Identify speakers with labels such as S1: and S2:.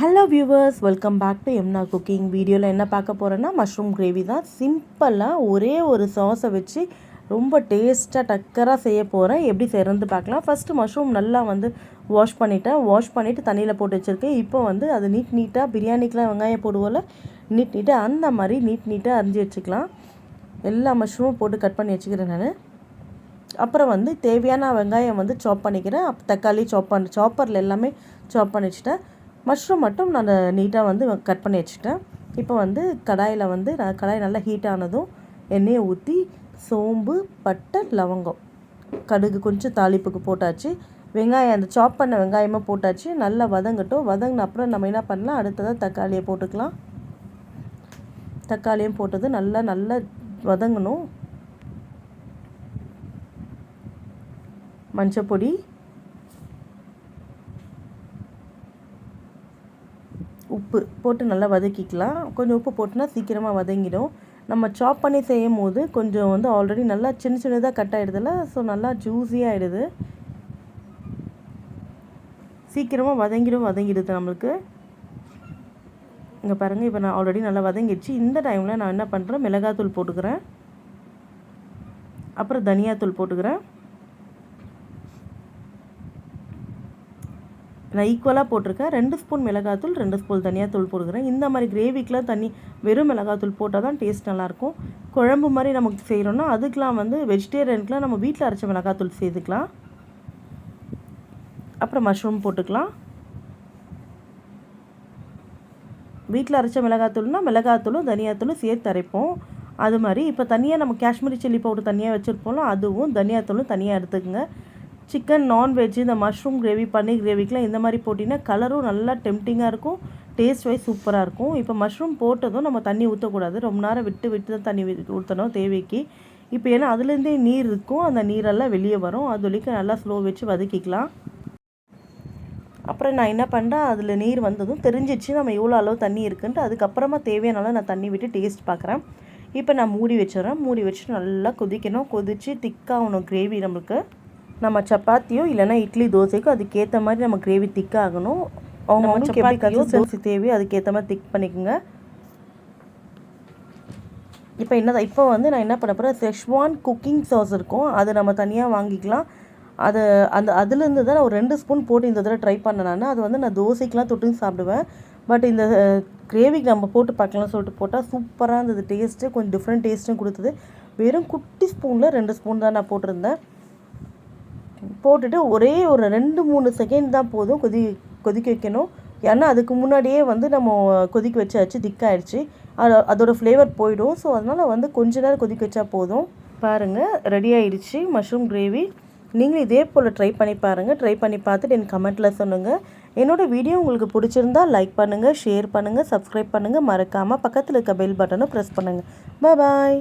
S1: Hello viewers welcome back to எம்னா cooking வீடியோவில் என்ன பார்க்க போகிறேன்னா மஷ்ரூம் கிரேவி தான். சிம்பிளாக ஒரே ஒரு சாஸை வச்சு ரொம்ப டேஸ்ட்டாக டக்கராக செய்ய போகிறேன் எப்படி செய்கிறது பார்க்கலாம். ஃபஸ்ட்டு மஷ்ரூம் நல்லா வந்து வாஷ் பண்ணிவிட்டேன் வாஷ் பண்ணிவிட்டு தண்ணியில் போட்டு வச்சுருக்கேன். இப்போ வந்து அது நீட் நீட்டாக பிரியாணிக்கெலாம் வெங்காயம் போடுவோம்ல நீட் நீட்டாக அந்த மாதிரி நீட் நீட்டாக அரிஞ்சு வச்சுக்கலாம். எல்லா மஷ்ரூமும் போட்டு கட் பண்ணி வச்சுக்கிறேன் நான். அப்புறம் வந்து தேவையான வெங்காயம் வந்து சாப் பண்ணிக்கிறேன். தக்காளி சாப் பண்ணி சாப்பரில் எல்லாமே சாப் பண்ணி வச்சுட்டேன். மஷ்ரூம் மட்டும் நான் நீட்டாக வந்து கட் பண்ணி வச்சுட்டேன் இப்போ வந்து கடாயில் வந்து நான் கடாய் நல்லா ஹீட் ஆனதும் எண்ணெயை ஊற்றி சோம்பு பட்டை லவங்கம். கடுகு கொஞ்சம் தாளிப்புக்கு போட்டாச்சு. வெங்காயம் அந்த சாப் பண்ண வெங்காயமாக போட்டாச்சு. நல்லா வதங்கட்டும். வதங்கின அப்புறம் நம்ம என்ன பண்ணலாம்? அடுத்ததாக தக்காளியை போட்டுக்கலாம். தக்காளியும் போட்டது நல்லா நல்லா வதங்கணும். மஞ்சப்பொடி உப்பு போட்டு நல்லா வதக்கிக்கலாம். கொஞ்சம் உப்பு போட்டுனா சீக்கிரமாக வதங்கிடும். நம்ம சாப் பண்ணி செய்யும் போது கொஞ்சம் வந்து ஆல்ரெடி நல்லா சின்ன சின்னதாக கட் ஆகிடுதுல ஸோ நல்லா ஜூஸியாக ஆகிடுது சீக்கிரமாக வதங்கிடும் வதங்கிடுது நம்மளுக்கு. இங்கே பாருங்கள் இப்போ நான் ஆல்ரெடி நல்லா வதங்கிடுச்சு. இந்த டைமில் நான் என்ன பண்ணுறேன் மிளகாத்தூள் போட்டுக்கிறேன். அப்புறம் தனியாத்தூள் போட்டுக்கிறேன். நான் ஈக்குவலாக போட்டிருக்கேன். ரெண்டு ஸ்பூன் மிளகாத்தூள் ரெண்டு ஸ்பூன் தனியாத்தூள் போட்டுக்கிறேன். இந்த மாதிரி கிரேவிக்கெலாம் தண்ணி வெறும் மிளகாத்தூள் போட்டால் தான் டேஸ்ட் நல்லாயிருக்கும் குழம்பு மாதிரி நமக்கு செய்கிறோன்னா அதுக்கெலாம் வந்து வெஜிடேரியனுக்குலாம் நம்ம வீட்டில் அரைச்ச மிளகாத்தூள் சேர்த்துக்கலாம். அப்புறம் மஷ்ரூம் போட்டுக்கலாம். வீட்டில் அரைச்ச மிளகாத்தூள்னால் மிளகாத்தூளும் தனியாத்தூளும் சேர்த்து அரைப்போம். அது மாதிரி இப்போ தனியாக நம்ம காஷ்மீரி சில்லி பவுடர் தனியாக வச்சுருப்போம்ல அதுவும் தனியாத்தூளும் தனியாக எடுத்துக்கோங்க. சிக்கன் நான்வெஜ் இந்த மஷ்ரூம் கிரேவி பன்னீர் கிரேவிக்கெலாம் இந்த மாதிரி போட்டிங்கன்னா கலரும் நல்லா டெம்டிங்காக இருக்கும். டேஸ்ட் வைஸ் சூப்பராக இருக்கும். இப்போ மஷ்ரூம் போட்டதும் நம்ம தண்ணி ஊற்றக்கூடாது ரொம்ப நேரம் விட்டு விட்டு தான் தண்ணி ஊற்றணும் தேவைக்கு. இப்போ ஏன்னா அதுலேருந்தே நீர் இருக்கும். அந்த நீரெல்லாம் வெளியே வரும். அது வரைக்கும் நல்லா ஸ்லோ வச்சு வதக்கிக்கலாம். அப்புறம் நான் என்ன பண்ணுறேன் அதில் நீர் வந்ததும் தெரிஞ்சிச்சு. நம்ம எவ்வளோ அளவு தண்ணி இருக்குன்ட்டு அதுக்கப்புறமா தேவையானாலும் நான் தண்ணி விட்டு டேஸ்ட் பார்க்குறேன். இப்போ நான் மூடி வச்சிடறேன். மூடி வச்சுட்டு நல்லா கொதிக்கணும். கொதித்து திக்காகணும் கிரேவி நம்மளுக்கு. நம்ம சப்பாத்தியோ இல்லைனா இட்லி தோசைக்கோ அதுக்கேற்ற மாதிரி நம்ம கிரேவி திக்காகணும் அவங்க சப்பாத்தியோ தோசை தேவையோ அதுக்கேற்ற மாதிரி திக் பண்ணிக்கோங்க. இப்போ என்ன இப்போ வந்து நான் என்ன பண்ண போகிறேன் செஷ்வான் குக்கிங் சாஸ் இருக்கும். அது நம்ம தனியாக வாங்கிக்கலாம். அது அந்த அதுலேருந்து தான் நான் ஒரு ரெண்டு ஸ்பூன் போட்டு இந்த தடவை ட்ரை பண்ணேன் நான். அது வந்து நான் தோசைக்கெலாம் தொட்டுன்னு சாப்பிடுவேன். பட் இந்த கிரேவிக்கு நம்ம போட்டு பார்க்கலாம் சொல்லிட்டு போட்டால் சூப்பராக இருந்தது. டேஸ்ட்டு கொஞ்சம் டிஃப்ரெண்ட் டேஸ்ட்டும் கொடுத்தது. வெறும் குட்டி ஸ்பூனில் ரெண்டு ஸ்பூன் தான் நான் போட்டிருந்தேன். போட்டுட்டு ஒரே ஒரு ரெண்டு மூணு செகண்ட் தான் போதும் கொதி கொதிக்க வைக்கணும். ஏன்னா அதுக்கு முன்னாடியே வந்து நம்ம கொதிக்க வச்சாச்சு திக்காயிடுச்சு. அது அதோட ஃப்ளேவர் போயிடும். ஸோ அதனால் வந்து கொஞ்ச நேரம் கொதிக்க வச்சா போதும். பாருங்கள் ரெடி ஆகிடுச்சு மஷ்ரூம் கிரேவி நீங்களும் இதே போல் ட்ரை பண்ணி பாருங்கள் ட்ரை பண்ணி பார்த்துட்டு எனக்கு கமெண்ட்டில் சொல்லுங்கள் என்னோடய வீடியோ உங்களுக்கு பிடிச்சிருந்தா லைக் பண்ணுங்கள் ஷேர் பண்ணுங்கள் சப்ஸ்கிரைப் பண்ணுங்கள் மறக்காமல் பக்கத்தில் இருக்க பெல் பட்டனை ப்ரெஸ் பண்ணுங்கள் பாய்